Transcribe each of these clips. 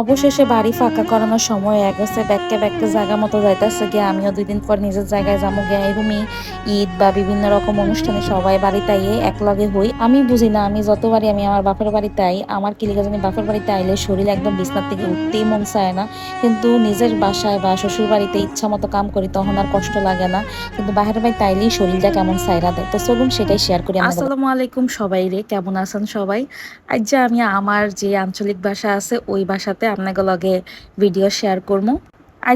অবশেষে বাড়ি ফাঁকা করানোর সময় হয়ে গেছে ব্যাগকে ব্যাগকে জায়গা মতো যাইতেছে গিয়ে আমিও দুই দিন পর নিজের জায়গায় যাব গিয়ে এরকমই ঈদ বা বিভিন্ন রকম অনুষ্ঠানে সবাই বাড়িতে একলগে হই। আমি বুঝি না, আমি যতবারই আমি আমার বাপের বাড়িতে আই, আমার কি লিখে জানি বাপের বাড়িতে আইলে শরীর একদম বিছনার থেকে উঠতেই মন চায় না। কিন্তু নিজের বাসায় বা শ্বশুর বাড়িতে ইচ্ছা মতো কাম করি তখন আর কষ্ট লাগে না। কিন্তু বাহির বাড়িতে আইলেই শরীরটা কেমন সাইরা দেয়। তো চলুন সেটাই শেয়ার করি আসসালামু আলাইকুম সবাই রে, কেমন আছেন সবাই? আজ যে আমি আমার যে আঞ্চলিক ভাষা আছে, ওই ভাষাতে আপনাকে লগে ভিডিও শেয়ার করব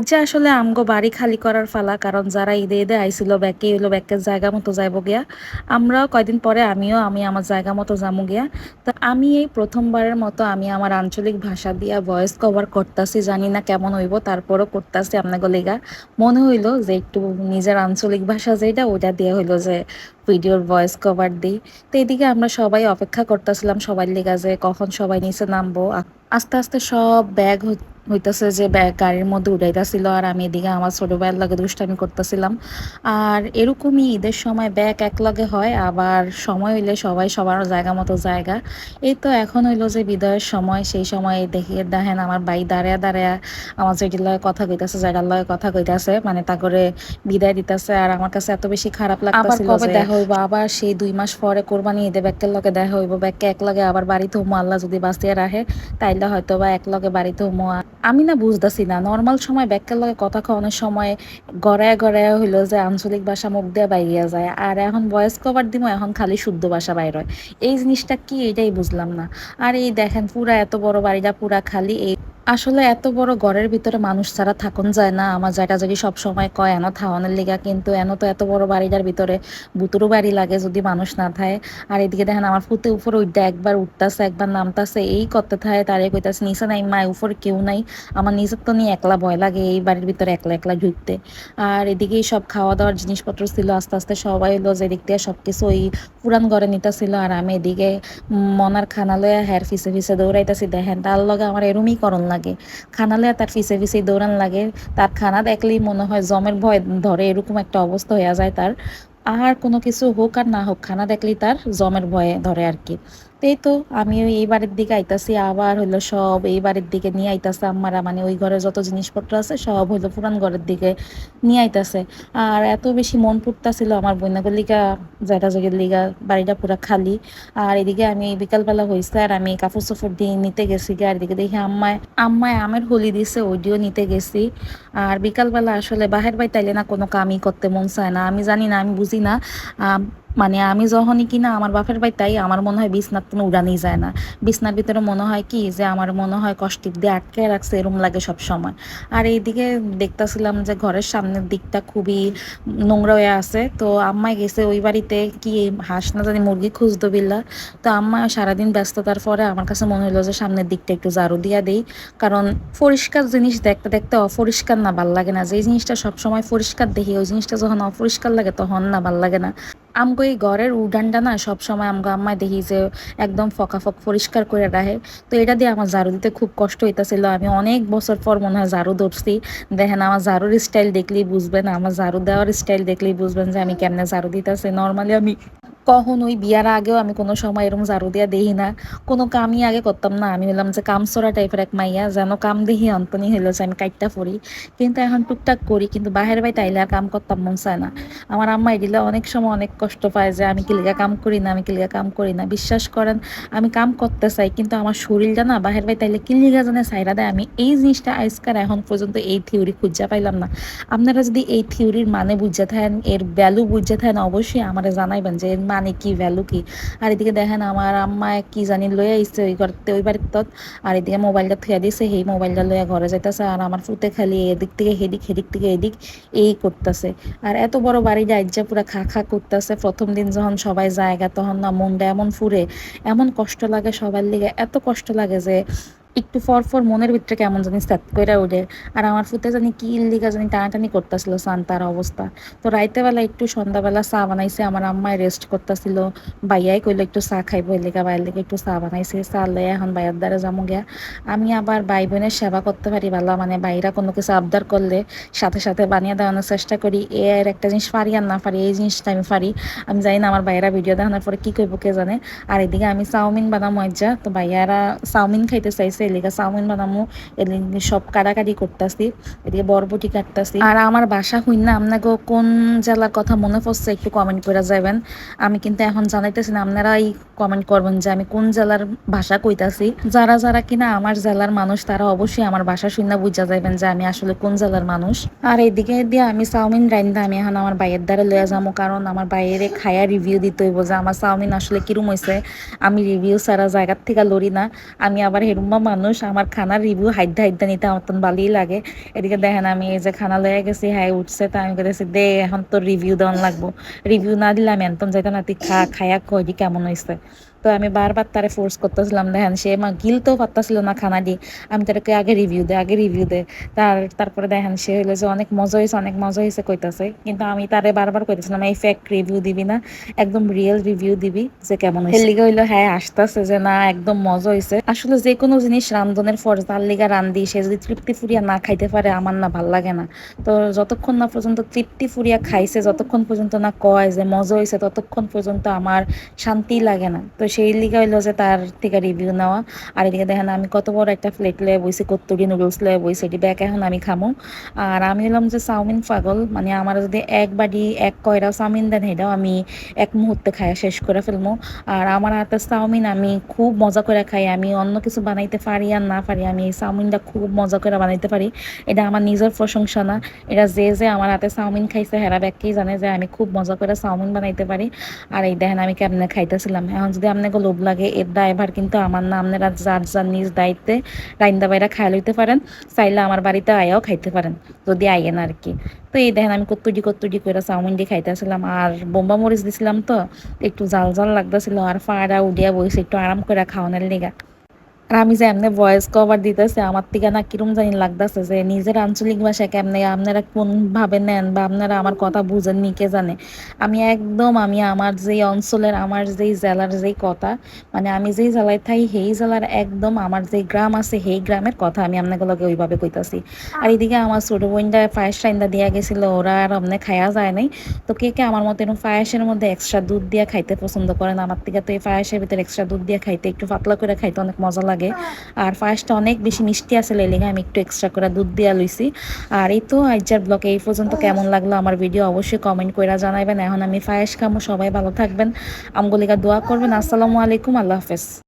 যে আসলে আমগো বাড়ি খালি করার ফালা, কারণ যারা ঈদে ঈদে আইছিল, ব্যাকে এলো ব্যাকের জায়গা মতো যাইব গিয়া, আমরাও কয়দিন পরে আমিও, আমি আমার জায়গা মতো যাব গিয়া। তো আমি এই প্রথমবারের মতো আমি আমার আঞ্চলিক ভাষা দিয়া ভয়েস কভার করতেছি, জানি না কেমন হইব, তারপরও করতেছি আপনাকে লেগা। মনে হইল যে একটু নিজের আঞ্চলিক ভাষা যেটা ওইটা দিয়ে হইল যে ভিডিওর ভয়েস কভার দিই। তো এদিকে আমরা সবাই অপেক্ষা করতেছিলাম সবাই লেগা যে কখন সবাই নিচে নামবো আস্তে আস্তে সব ব্যাগ হইতেছে যে গাড়ির মধ্যে উঠাইতেছিল আর আমি এদিকে আমার ছোট ভাইয়ের লাগে দুষ্টামি করতেছিলাম। আর এরকমই ঈদের সময় ব্যাগ এক লগে হয় আবার সময় হইলে সবাই সবার জায়গা মতো জায়গা। এই তো এখন হইল যে বিদায়ের সময় সেই সময় দেখিয়ে দেখেন আমার বাই দাঁড়ায় দাঁড়ায় আমার যেটির লগে কথা কইতাছে জায়গার লগে কথা কইতাছে মানে তা করে বিদায় দিতেছে। আর আমার কাছে এত বেশি খারাপ লাগতেছিল কবে দেখা হইব? আবার সেই দুই মাস পরে কোরবানি ঈদে ব্যাগের লগে দেখা হইব। ব্যাগকে এক লগে আবার বাড়িতে হুমো আল্লাহ যদি বাঁচিয়ে রাখে তাইলে হয়তো বা এক লগে বাড়িতে হুমো আমি না বুঝতেছি না। নর্মাল সময় ব্যাখ্যার লগে কথা খাওয়ানোর সময় গড়ায় গড়ায় হইল যে আঞ্চলিক ভাষা মুখ দিয়ে বাইরিয়া যায়। আর এখন ভয়েস কভার দিব এখন খালি শুদ্ধ ভাষা বাইর হয়। এই জিনিসটা কি? এটাই বুঝলাম না। আর এই দেখেন পুরা এত বড় বাড়িটা পুরা খালি এই আসলে এত বড় ঘরের ভিতরে মানুষ ছাড়া থাকুন যায় না। আমার যেটা যদি সব সময় কয়, এনো থাওয়ানের লিগা কিন্তু এনো তো এত বড় বাড়িটার ভিতরে। বুতুরু বাড়ি লাগে যদি মানুষ না থাকে আর এদিকে দেখেন আমার ফুতে উপরে উঠতে একবার উঠতেছে, একবার নামতাছে, এই করতে থাকে তারে কইতাছে, নিচে নাই মা উপরে কেউ নাই। আমার নিজের তো নিয়ে একলা ভয় লাগে এই বাড়ির ভিতরে একলা একলা ঢুকতে। আর এদিকেই সব খাওয়া দাওয়ার জিনিসপত্র ছিল, আস্তে আস্তে সবাই হলো যে এদিক দিয়ে সব কিছু ওই পুরান ঘরে নিতেছিল। আর আমি এদিকে মনার খানা লইয়া হ্যার ফিসে ফিসে দৌড়াইতেছি। দেখেন তার লগে আমার এরমই করণ লাগে খানা খানালে তার ফিসে ফিসে দৌড়ান লাগে। তার খানা দেখলেই মনে হয় জমের ভয় ধরে, এরকম একটা অবস্থা হয়ে যায় তার। আর কোনো কিছু হোক আর না হোক, খানা দেখলেই তার জমের ভয়ে ধরে আর কি। এই তো আমি এই বাড়ির দিকে আইতাছি, আবার হইল সব এই বাড়ির দিকে নিয়ে আইতাছে আমারা মানে ওই ঘরে যত জিনিসপত্র আছে সব হইল পুরান ঘরের দিকে নিয়ে আইতাছে। আর এত বেশি মন পুড়তাছিল আমার বইনাগুর লিগা জায়গা জায়গার লিগা, বাড়িটা পুরা খালি। আর এদিকে আমি বিকালবেলা হয়েছে আর আমি কাপড় চোপড় দিয়ে নিতে গেছি গিয়ে, আর এদিকে দেখি আম্মায় আম্মায় আমের হোলি দিছে, ওইটিও নিতে গেছি। আর বিকালবেলা আসলে বাহের বাই তাইলে না কোনো কামই করতে মন চায় না। আমি জানি না, আমি বুঝি না। মানে আমি যখনই কিনা আমার বাপের বাড়ি তাই আমার মনে হয় বিছনার কোনো উড়ানই যায় না। বিছনার ভিতরে মনে হয় কি যে আমার মনে হয় কষ্টিক দিয়ে আটকে রাখছে, এরম লাগে সব সময় আর এইদিকে দেখতেছিলাম যে ঘরের সামনের দিকটা খুবই নোংরা হয়ে আছে। তো আম্মায় গেছে ওই বাড়িতে কি হাঁস না জানি মুরগি খুঁজতো বিল্লা। তো আম্মা সারাদিন ব্যস্ততার পরে আমার কাছে মনে হলো যে সামনের দিকটা একটু ঝাড়ু দিয়া দিই। কারণ পরিষ্কার জিনিস দেখতে দেখতে অপরিষ্কার না, ভালো লাগে না। যে জিনিসটা সবসময় পরিষ্কার দেখি, ওই জিনিসটা যখন অপরিষ্কার লাগে তখন না, ভালো লাগে না। আমগো এই ঘরের উডানটা না সবসময় আমগো আম্মায় দেখি যে একদম ফকাফক পরিষ্কার করে রাখে। তো এটা দিয়ে আমার ঝাড়ু দিতে খুব কষ্ট হইতেছিল। আমি অনেক বছর পর মনে হয় ঝাড়ু ধরছি। দেখেন আমার ঝাড়ুর স্টাইল দেখলেই বুঝবেন, আমার ঝাড়ু দেওয়ার স্টাইল দেখলেই বুঝবেন যে আমি কেমনে ঝাড়ু দিতেছি। নর্মালি আমি কখন ওই বিয়ার আগেও আমি কোনো সময় এরকম ঝাড়ু দিয়া দেখি না। কোনো কামই আগে করতাম না। আমি হলাম যে কাম কামসরা টাইপের এক মাইয়া, যেন কাম দেখি অন্তনি হইল যে আমি কাইটটা পড়ি কিন্তু এখন টুকটাক করি, কিন্তু বাহির বাই তাইলে আর কাম করতাম মন চায় না। আমার আম্মা এগুলো অনেক সময় অনেক কষ্ট পায় যে আমি কিলিগা কাম করি না, আমি কিলিগা কাম করি না। বিশ্বাস করেন, আমি কাম করতে চাই, কিন্তু আমার শরীরটা না বাহির বাই তাইলে কিলিগা জানে সাইরা দেয়। আমি এই জিনিসটা আজকাল এখন পর্যন্ত এই থিওরি খুঁজা পাইলাম না। আপনারা যদি এই থিওরির মানে বুঝে থাকেন, এর ভ্যালু বুঝে থাকেন, অবশ্যই আমারে জানাইবেন যে এর মানে কি ভ্যালু কি। আর এদিকে দেখেন আমার আম্মা কি জানি লয়ে আইসে ওই ঘরতে, ওই বাড়ির তত আর এদিকে মোবাইলটা থুয়া দিছে, সেই মোবাইলটা লইয়া ঘরে যাইতেছে। আর আমার ফুতে খালি এদিক থেকে হেদিক হেদিক থেকে এদিক এই করতেছে। আর এত বড় বাড়ি রাজ্যা পুরো খা খা করতেছে। প্রথম দিন যখন সবাই জায়গা তখন না মনটা এমন ফুরে, এমন কষ্ট লাগে সবার লিগে। এত কষ্ট লাগে যে একটু ফর ফর মনের ভিতরে কেমন জানি স্যাত করে উঠে আর আমার ফুতে জানি কি লিগা জানি টানাটানি করতেছিল সান্তার অবস্থা। তো রাইতে বেলা একটু সন্ধ্যাবেলা চা বানাইছে, আমার আম্মায় রেস্ট করতেছিল। বাইয়াই কইলো একটু চা খাইবো এলিকা বাইয়ের লিগে একটু চা বানাইছে। চা লয়ে এখন বাইয়ের দ্বারা যাব গিয়া। আমি আবার ভাই বোনের সেবা করতে পারি ভালো মানে বাইরা কোনো কিছু আবদার করলে সাথে সাথে বানিয়ে দেওয়ানোর চেষ্টা করি। এ আর একটা জিনিস পারি আর না পারি, এই জিনিসটা আমি পারি। আমি জানি না আমার বাইরা ভিডিও দেখানোর পরে কি করব কে জানে। আর এদিকে আমি চাউমিন বানাম মজ্জা তো ভাইয়ারা চাউমিন খাইতে চাইছে এদিকে চাউমিন বানামু এদিকে সব কাটাকাটি করতেছি, এদিকে বরবটি কাটতেছি। আর আমার বাসা হইন না আপনাকে কোন জেলার কথা মনে পড়ছে একটু কমেন্ট করে যাবেন আমি কিন্তু এখন জানাইতেছি না, আপনারাই কমেন্ট করবেন যে আমি কোন জেলার ভাষা কইতাছি। যারা যারা কিনা আমার জেলার মানুষ, তারা অবশ্যই আমার ভাষা শুনে বুঝা যাবেন যে আমি আসলে কোন জেলার মানুষ। আর এদিকে দিয়ে আমি চাউমিন রাইন্দা, আমি এখন আমার বাইয়ের দ্বারা লয়ে যাব কারণ আমার বাইরে খায়া রিভিউ দিতে হইব যে আমার চাউমিন আসলে কিরম হয়েছে আমি রিভিউ সারা জায়গার থেকে লড়ি না, আমি আবার হেরুম্বা মানুষ আমার খানার রিভিউ হাইদ্যা হাইদ্যা নিতে আমার তো ভালোই লাগে। এদিকে দেখেন আমি এই যে খানা লয়ে গেছি, হাই উঠছে, তা আমি কেছি দে, এখন তোর রিভিউ দেওয়ান লাগবো। রিভিউ না দিলে আমি এখন যাইতাম না, তুই খা খাইয়া কই কেমন হয়েছে তো আমি বারবার তারে ফোর্স করতেছিলাম দেখেন সে মা গিলতেও পারতাছিল না খানা দিয়ে আমি তাদেরকে আগে রিভিউ দে আগে রিভিউ দে। তার তারপরে দেখেন সে হইল যে অনেক মজা হয়েছে অনেক মজা হয়েছে কইতাছে। কিন্তু আমি তারে বারবার কইতেছিলাম এই ফেক রিভিউ দিবি না একদম রিয়েল রিভিউ দিবি যে কেমন হয়েছে লিগা হইল হ্যাঁ আসতেছে যে না একদম মজা হয়েছে আসলে যে কোনো জিনিস রান্ধনের ফর তার লিগা রান্ধি। সে যদি তৃপ্তি ফুরিয়া না খাইতে পারে আমার না ভালো লাগে না। তো যতক্ষণ না পর্যন্ত তৃপ্তি ফুরিয়া খাইছে যতক্ষণ পর্যন্ত না কয় যে মজা হয়েছে ততক্ষণ পর্যন্ত আমার শান্তি লাগে না। তো সেই লিগে হইল যে তার থেকে রিভিউ নেওয়া। আর এদিকে দেখেন আমি কত বড় একটা প্লেট লয়ে বইছি, কত্তুরি নুডলস লয়ে বইছি, এটি ব্যাগ এখন আমি খামো। আর আমি হলাম যে চাউমিন পাগল মানে আমার যদি এক বাড়ি এক কয়রা চাউমিন দেন, সেটাও আমি এক মুহূর্তে খাইয়া শেষ করে ফেলব আর আমার হাতে চাউমিন আমি খুব মজা করে খাই, আমি অন্য কিছু বানাইতে পারি আর না পারি, আমি এই চাউমিনটা খুব মজা করে বানাইতে পারি, এটা আমার নিজের প্রশংসা না। এটা যে যে আমার হাতে চাউমিন খাইছে, হেরা ব্যাগকেই জানে যে আমি খুব মজা করে চাউমিন বানাইতে পারি। আর এই দেখেন আমি কেমনে খাইতেছিলাম। এখন যদি আপনাকে লোভ লাগে। এর ড্রাইভার কিন্তু আমার না, আপনারা যার যার নিজ দায়িত্বে রাইন্দা বাইরা খাই লইতে পারেন, চাইলে আমার বাড়িতে আয়াও খাইতে পারেন, যদি আইয়েন আর কি। তো এই দেখেন আমি কত্তুটি কত্তুটি করে চাউমিন দিয়ে খাইতেছিলাম, আর বোম্বা মরিচ দিছিলাম তো, একটু জাল জাল লাগতেছিল, আর ফাড়া উডিয়া বইছে, একটু আরাম করে খাওয়ানোর লেগা। আর আমি যে এমনি ভয়েস কভার দিতেছে, আমার থেকে না কিরম জানি লাগতেছে যে নিজের আঞ্চলিক ভাষা কেমনে আপনারা কোন ভাবে নেন বা আপনারা আমার কথা বুঝেন নি কে জানে। আমি একদম, আমি আমার যেই অঞ্চলের, আমার যেই জেলার যেই কথা মানে আমি যেই জেলায় থাই সেই জেলার একদম আমার যেই গ্রাম আছে, সেই গ্রামের কথা আমি আপনাগুলোকে ওইভাবে কইতাছি। আর এদিকে আমার ছোট বোনটা পায়েস টাইন্দা দিয়া গেছিল, ওরা আর অমনে খায়া যায় নাই। তো কে কে আমার মতো এরকম পায়েসের মধ্যে এক্সট্রা দুধ দিয়ে খাইতে পছন্দ করেন? আমার থেকে তো এই ফায়াসের ভিতরে এক্সট্রা দুধ দিয়ে খাইতে একটু পাতলা করে খাইতে অনেক মজা লাগে লাগে। আর পায়েসটা অনেক বেশি মিষ্টি আছে লেলিগা, আমি একটু এক্সট্রা করে দুধ দিয়া লইছি। আর এই তো আইজার ব্লকে এই পর্যন্ত কেমন লাগল আমার ভিডিও অবশ্যই কমেন্ট করে জানাবেন এখন আমি ফায়েস খামো, সবাই ভালো থাকবেন। আমগুলিকা দোয়া করবেন। আসসালামু আলাইকুম, আল্লাহ হাফেজ।